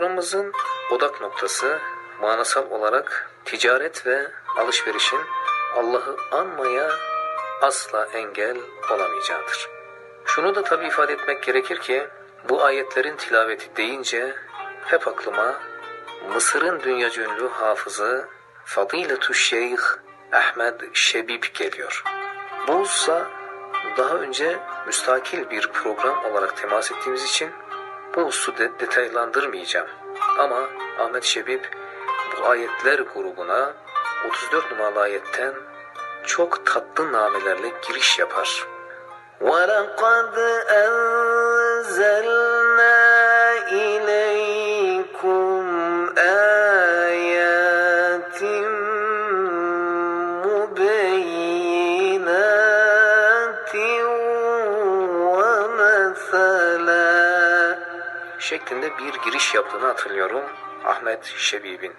Programımızın odak noktası manasal olarak ticaret ve alışverişin Allah'ı anmaya asla engel olamayacağıdır. Şunu da tabii ifade etmek gerekir ki bu ayetlerin tilaveti deyince hep aklıma Mısır'ın dünyaca ünlü hafızı Fadiletü Şeyh Ahmed Şebib geliyor. Bu hususa daha önce müstakil bir program olarak temas ettiğimiz için bu hususu de detaylandırmayacağım. Ama Ahmet Şebib bu ayetler grubuna 34 numaralı ayetten çok tatlı namelerle giriş yapar. وَلَقَدْ أَنزَلْنَا إِلَيْكُمْ آيَاتٍ مُبَيِّنَاتٍ وَمَثَلًا şeklinde bir giriş yaptığını hatırlıyorum Ahmet Şebib'in.